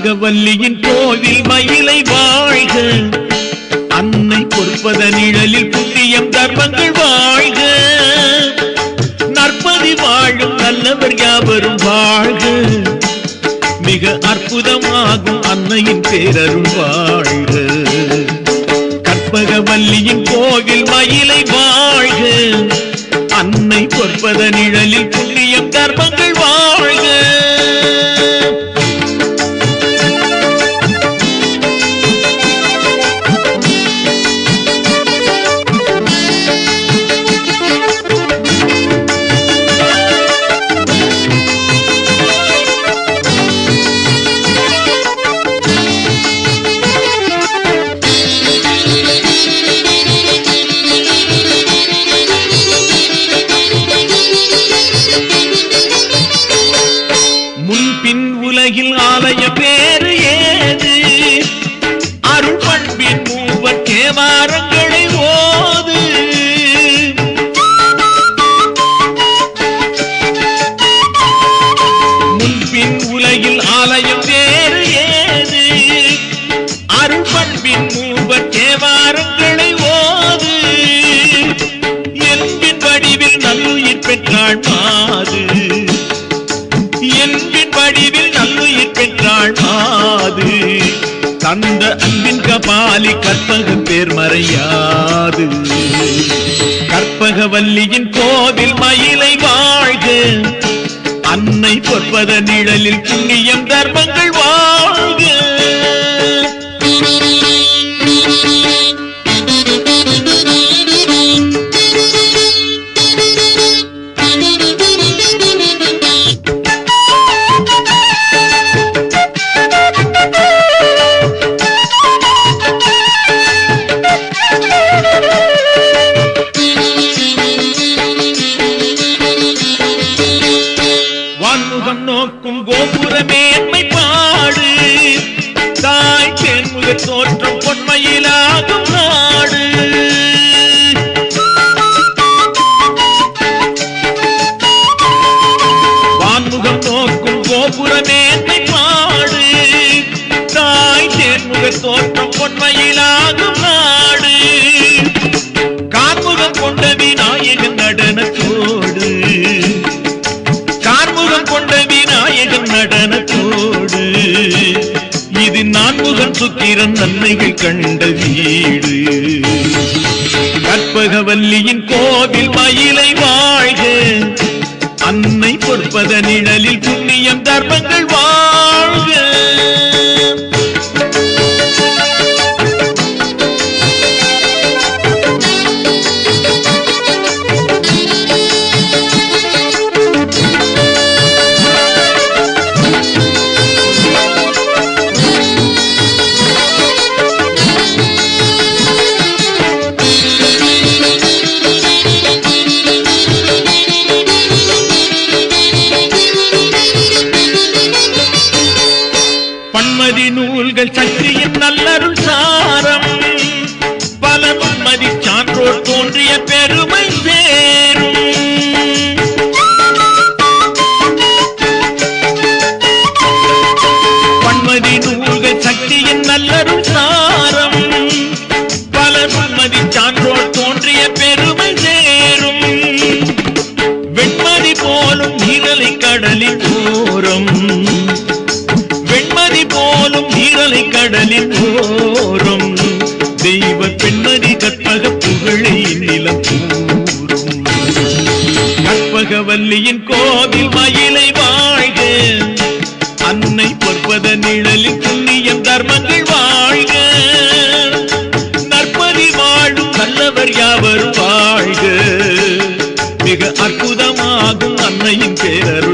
கற்பகவல்லியின் கோவில் மயிலை வாழ்க. அன்னை பொறுப்பத நிழலில் புண்ணியம் தர்மங்கள் வாழ்க. நற்பதி வாழும் நல்லவர் யாவரும் வாழ்க. மிக அற்புதமாகும் அன்னையின் பேரரும் வாழ்க. கற்பகவல்லியின் கோவில் மயிலை வாழ்க. அன்னை பொற்பத நிழலில் புண்ணியம் தர்மங்கள் வாழ்க. உலகில் ஆலய பேரு ஏது? அருள் பண்பின் மூவர் கேவாரங்களை ஓது. முன்பின் உலகில் ஆலயம் வேறு ஏது? அருள் பண்பின் மூவர் தேவாரங்களை ஓது. என்பின் வடிவில் நல்லுயிர் பெற்றாள் தந்த அன்பின் கபாலி கற்பக பேர் மறையாது. கற்பகவல்லியின் கோவில் மயிலை வாழ்க. அன்னை பொற்பத நிழலில் புண்ணியம் தர்மங்கள் வாழ் தேன்முக தோற்றம் பொன்மையிலாகும் நாடு. வான்முகம் நோக்கும் கோபுர பாடு தாய் தேன்முக தோற்றம் பொன்மையிலாகும் நாடு. கார்முகம் கொண்ட நான்முகன் சுக்கிரன் நன்மைகள் கண்ட வீடு. கற்பகவல்லியின் கோவில் மயிலை வாழ்க. அன்னை பொற்பத நிழலில் புண்ணியம் தர்ம நூல்கள் சக்தியின் நல்லருள் சாரம். பல பன்மதி சான்றோர் தோன்றிய பெருமை சேரும் பன்மதி நூல்கள் சக்தியின் நல்லருள் சாரம். பல பன்மதி சான்றோர் தோன்றிய பெருமை சேரும் வெண்மதி போலும் நீரலை கடலின் ஓரம் கடலின் ஓரம். தெய்வ பெண்மதி கற்பக புகழை நிலம் கூறும். கற்பகவல்லியின் கோவில் மயிலை வாழ்க. அன்னை பொற்பத நிழலில் புண்ணியம் தர்மங்கள் வாழ்க. நற்பதி வாழும் நல்லவர் யாவரும் வாழ்க. மிக அற்புதமாகும் அன்னையின் பேரருள்